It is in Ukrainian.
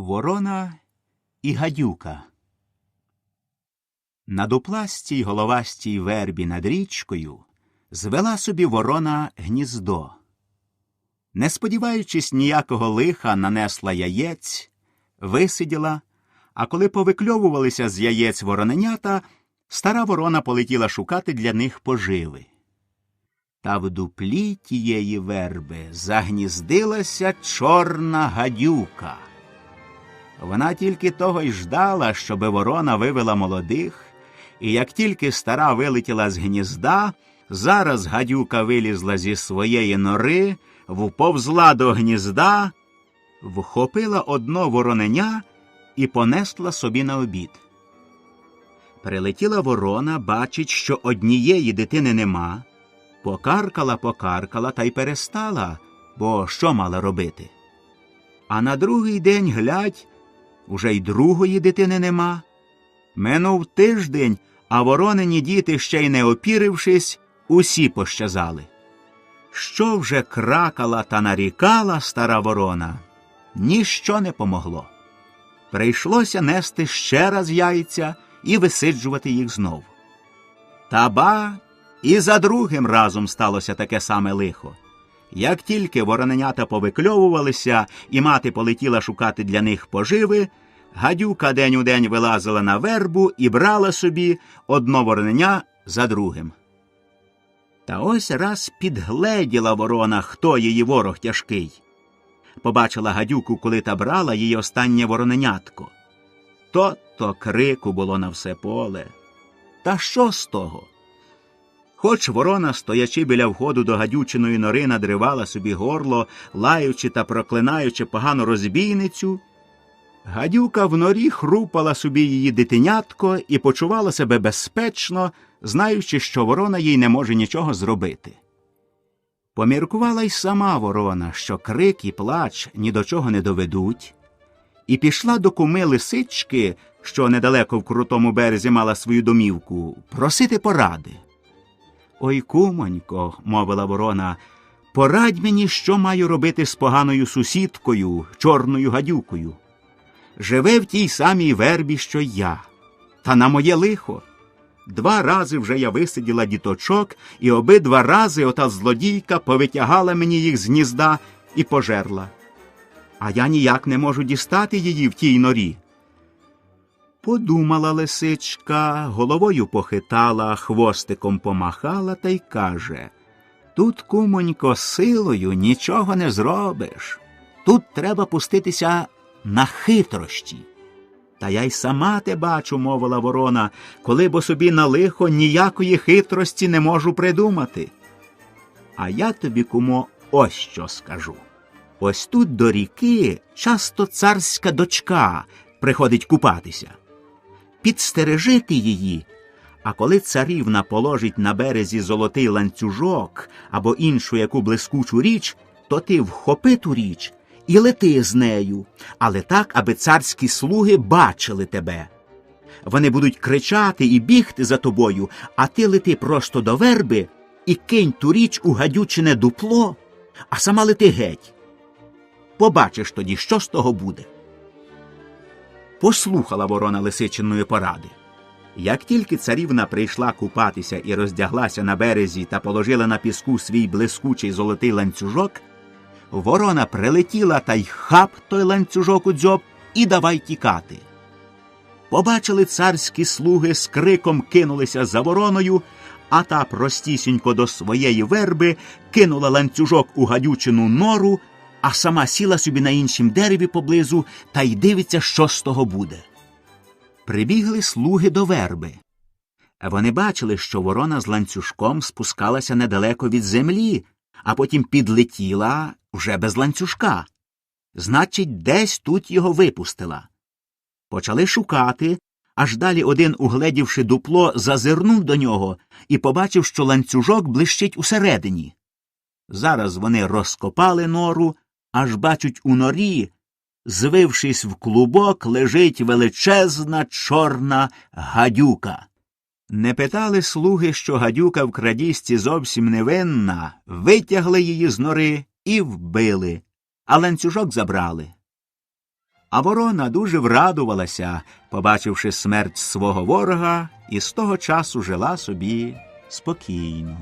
Ворона і гадюка. На дупластій головастій вербі над річкою звела собі ворона гніздо. Не сподіваючись ніякого лиха, нанесла яєць, висиділа, а коли повикльовувалися з яєць вороненята, стара ворона полетіла шукати для них поживи. Та в дуплі тієї верби загніздилася чорна гадюка. Вона тільки того й ждала, щоби ворона вивела молодих, і як тільки стара вилетіла з гнізда, зараз гадюка вилізла зі своєї нори, вповзла до гнізда, вхопила одно вороненя і понесла собі на обід. Прилетіла ворона, бачить, що однієї дитини нема, покаркала, покаркала та й перестала, бо що мала робити? А на другий день глядь, уже й другої дитини нема. Минув тиждень, а воронені діти, ще й не опірившись, усі пощазали. Що вже кракала та нарікала стара ворона, ніщо не помогло. Прийшлося нести ще раз яйця і висиджувати їх знов. Та ба і за другим разом сталося таке саме лихо. Як тільки вороненята повикльовувалися і мати полетіла шукати для них поживи, гадюка день у день вилазила на вербу і брала собі одно вороненя за другим. Та ось раз підгледіла ворона, хто її ворог тяжкий. Побачила гадюку, коли та брала її останнє вороненятко. То-то крику було на все поле. Та що з того? Хоч ворона, стоячи біля входу до гадючиної нори, надривала собі горло, лаючи та проклинаючи погану розбійницю, гадюка в норі хрупала собі її дитинятко і почувала себе безпечно, знаючи, що ворона їй не може нічого зробити. Поміркувала й сама ворона, що крик і плач ні до чого не доведуть, і пішла до куми лисички, що недалеко в крутому березі мала свою домівку, просити поради. Ой, кумонько, мовила ворона, порадь мені, що маю робити з поганою сусідкою, чорною гадюкою. Живе в тій самій вербі, що я, та на моє лихо. Два рази вже я висиділа діточок, і обидва рази ота злодійка повитягала мені їх з гнізда і пожерла. А я ніяк не можу дістати її в тій норі. Подумала лисичка, головою похитала, хвостиком помахала та й каже Тут, кумонько, силою нічого не зробиш. Тут треба пуститися на хитрощі. Та я й сама те бачу, мовила ворона, коли бо собі на лихо ніякої хитрості не можу придумати. А я тобі, кумо, ось що скажу. Ось тут до ріки часто царська дочка приходить купатися. Підстережити її, а коли царівна положить на березі золотий ланцюжок або іншу яку блискучу річ, то ти вхопи ту річ і лети з нею, але так, аби царські слуги бачили тебе. Вони будуть кричати і бігти за тобою, а ти лети просто до верби і кинь ту річ у гадючине дупло, а сама лети геть. Побачиш тоді, що з того буде. Послухала ворона лисичиної поради. Як тільки царівна прийшла купатися і роздяглася на березі та положила на піску свій блискучий золотий ланцюжок, ворона прилетіла та й хап той ланцюжок у дзьоб і давай тікати. Побачили царські слуги, з криком кинулися за вороною, а та простісінько до своєї верби кинула ланцюжок у гадючину нору, а сама сіла собі на іншім дереві поблизу та й дивиться, що з того буде. Прибігли слуги до верби. Вони бачили, що ворона з ланцюжком спускалася недалеко від землі, а потім підлетіла вже без ланцюжка. Значить, десь тут його випустила. Почали шукати, аж далі один, угледівши дупло, зазирнув до нього і побачив, що ланцюжок блищить усередині. Зараз вони розкопали нору, аж бачать у норі, звившись в клубок, лежить величезна чорна гадюка. Не питали слуги, що гадюка в крадісті зовсім невинна, витягли її з нори і вбили, а ланцюжок забрали. А ворона дуже врадувалася, побачивши смерть свого ворога, і з того часу жила собі спокійно.